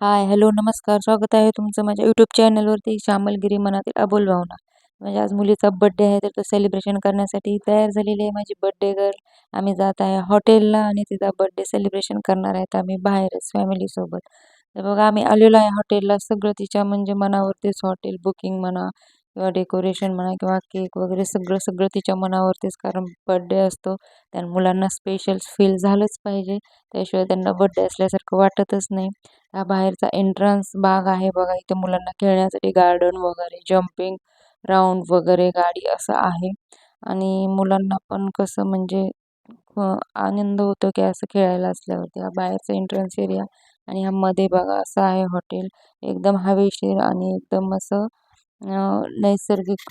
Hi hello नमस्कार. स्वागत आहे तुमचं माझ्या यूट्यूब चॅनलवरती श्यामलगिरी मनातील अबोल भावना. म्हणजे आज मुलीचा बड्डे आहे तर तो सेलिब्रेशन करण्यासाठी तयार झालेली आहे माझी बड्डे गर्ल आम्ही जात आहे हॉटेलला आणि तिचा बड्डे सेलिब्रेशन करणार आहेत आम्ही बाहेरच फॅमिलीसोबत तर बघा आम्ही आलेलो आहे हॉटेलला. सगळं तिच्या म्हणजे मनावरतीच हॉटेल बुकिंग म्हणा किंवा डेकोरेशन म्हणा किंवा केक वगैरे सगळं सगळं तिच्या मनावरतीच कारण बड्डे असतो. त्या मुलांना स्पेशल फील झालंच पाहिजे. त्याशिवाय त्यांना बड्डे असल्यासारखं वाटतच नाही. हा बाहेरचा एंट्रन्स भाग आहे बघा. इथे मुलांना खेळण्यासाठी गार्डन वगैरे जम्पिंग राऊंड वगैरे गाडी असं आहे. आणि मुलांना पण कसं म्हणजे आनंद होतो की असं खेळायला असल्यावरती. हा बाहेरचा एंट्रन्स एरिया आणि ह्या मध्ये बघा असं आहे हॉटेल एकदम हवेशीर आणि एकदम असं नैसर्गिक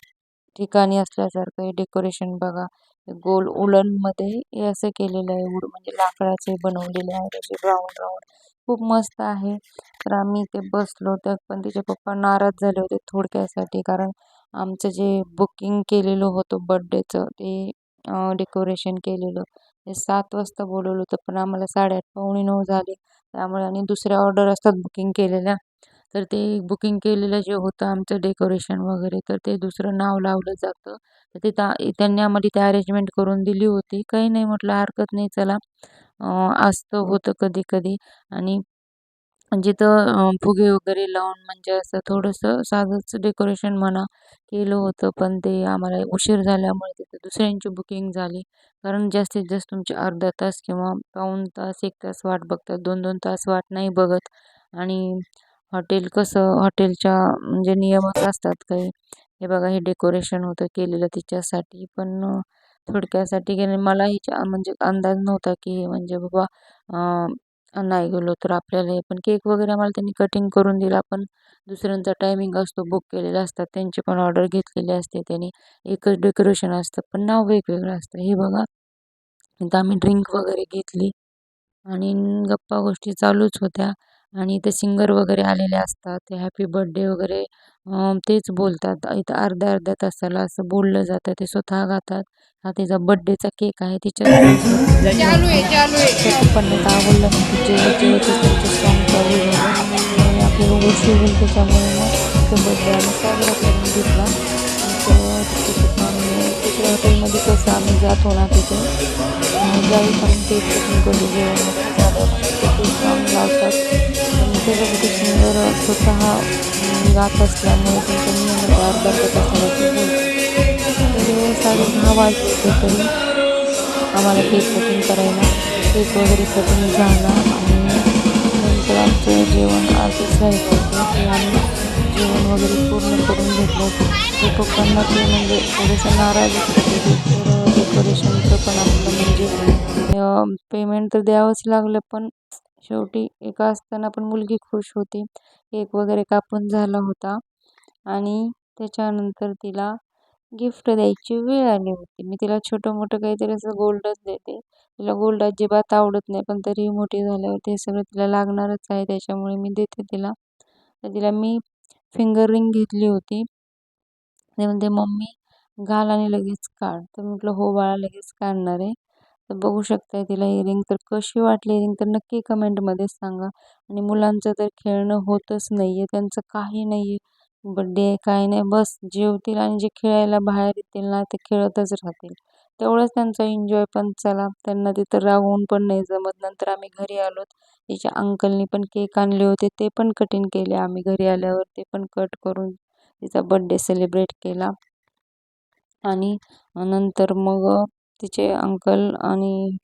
ठिकाणी असल्यासारखं हे डेकोरेशन बघा. गोल उलनमध्ये हे असं केलेलं आहे वूड म्हणजे लाकडाचे बनवलेले आहे असे राऊंड राऊंड खूप मस्त आहे. तर आम्ही ते बसलो तर पण तिचे पप्पा नाराज झाले होते थोडक्यासाठी कारण आमचं जे बुकिंग केलेलं होतं बड्डेचं ते डेकोरेशन केलेलं. ते सात वाजता बोलवलं होतं पण आम्हाला साडेआठ पावणे नऊ झाले. त्यामुळे आणि दुसऱ्या ऑर्डर असतात बुकिंग केलेल्या. तर ते बुकिंग केलेलं जे होतं आमचं डेकोरेशन वगैरे तर ते दुसरं नाव लावलं जातं. तर ते त्यांनी आम्हाला ते अरेंजमेंट करून दिली होती. काही नाही म्हटलं हरकत नाही चला. असतं होतं कधी कधी आणि जिथं फुगे वगैरे लावून म्हणजे असं थोडंसं साधंच डेकोरेशन म्हणा केलं होतं. पण ते आम्हाला उशीर झाल्यामुळे तिथं दुसऱ्यांची बुकिंग झाली. कारण जास्तीत जास्त तुमचे अर्धा तास किंवा पाऊण तास एक तास वाट बघतात. दोन दोन तास वाट नाही बघत. आणि हॉटेल कसं हॉटेलच्या म्हणजे नियमच असतात काही. हे बघा हे डेकोरेशन होतं केलेलं तिच्यासाठी. पण थोडक्यासाठी गेले मला हिच्या म्हणजे अंदाज नव्हता की म्हणजे बाबा नाही गेलो तर आपल्याला हे. पण केक वगैरे आम्हाला त्यांनी कटिंग करून दिला. पण दुसऱ्यांचा टायमिंग असतो बुक केलेला असतात त्यांची पण ऑर्डर घेतलेली असते त्यांनी. एकच डेकोरेशन असतं पण नाव वेगवेगळं असतं. हे बघा इथं आम्ही ड्रिंक वगैरे घेतली आणि गप्पा गोष्टी चालूच होत्या. आणि इथे सिंगर वगैरे आलेले असतात ते हॅपी बर्थडे वगैरे तेच बोलतात. इथं अर्ध्या अर्ध्या तासाला असं बोललं जातं ते स्वतः गातात. हा तिचा बड्डेचा केक आहे तिच्या पण झालं आणि आपल्याला त्याच्यामुळे मग तो बड्डे आम्ही साजरा करून घेतला. दुसऱ्या हॉटेलमध्ये कसं आम्ही जातो ना तिथे? ज्यावेळी पण जेवण ते लावतात. त्याच्यासाठी सुंदर स्वतः गात असल्यामुळे त्यांच्या नियमित अर्धा तासाला असल्यामुळे साडे दहा वाजते तरी आम्हाला केक कटिंग करायला केक वगैरे कटिंग जाणं आणि नंतर आमचं जेवण अर्धच राहायचं होतं ते आम्ही जेवण वगैरे पूर्ण करून घेतलं ते पप्पांना ते म्हणजे थोडंसं नाराज तर डेकोरेशनचं पण आपलं म्हणजे पेमेंट तर द्यावंच लागलं पण शेवटी एका असताना पण मुलगी खुश होती. केक वगैरे कापून झाला होता. आणि त्याच्यानंतर तिला गिफ्ट द्यायची वेळ आली होती. मी तिला छोटं मोठं काहीतरी असं गोल्डच देते. तिला गोल्ड अजिबात आवडत नाही पण तरी मोठी झाल्यावर ते सगळं तिला लागणारच आहे. त्याच्यामुळे मी देते तिला. तर तिला मी फिंगर रिंग घेतली होती. ते म्हणते मम्मी घाल आणि लगेच काढ. तर म्हटलं हो बाळा लगेच काढणार आहे. तर बघू शकताय तिला इयरिंग तर कशी वाटली? इयरिंग तर नक्की कमेंटमध्ये सांगा. आणि मुलांचं तर खेळणं होतच नाही आहे त्यांचं काही नाही आहे बड्डे आहे काही नाही. बस जेवतील आणि जे खेळायला बाहेर येतील ना ते खेळतच राहतील. तेवढंच त्यांचा एन्जॉय पण चला. त्यांना तिथं राहून पण नाही जमत. नंतर आम्ही घरी आलो. तिच्या अंकलनी पण केक आणले होते. ते पण कटिंग केले. आम्ही घरी आल्यावर ते पण कट करून तिचा बड्डे सेलिब्रेट केला. आणि नंतर मग तिचे अंकल आणि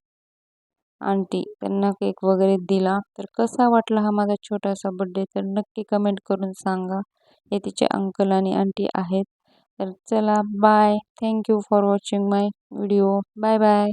आंटी त्यांना केक वगैरे दिला. तर कसा वाटला हा माझा छोटासा बड्डे तर नक्की कमेंट करून सांगा. हे तिचे अंकल आणि आंटी आहेत. तर चला bye thank you for watching my video bye bye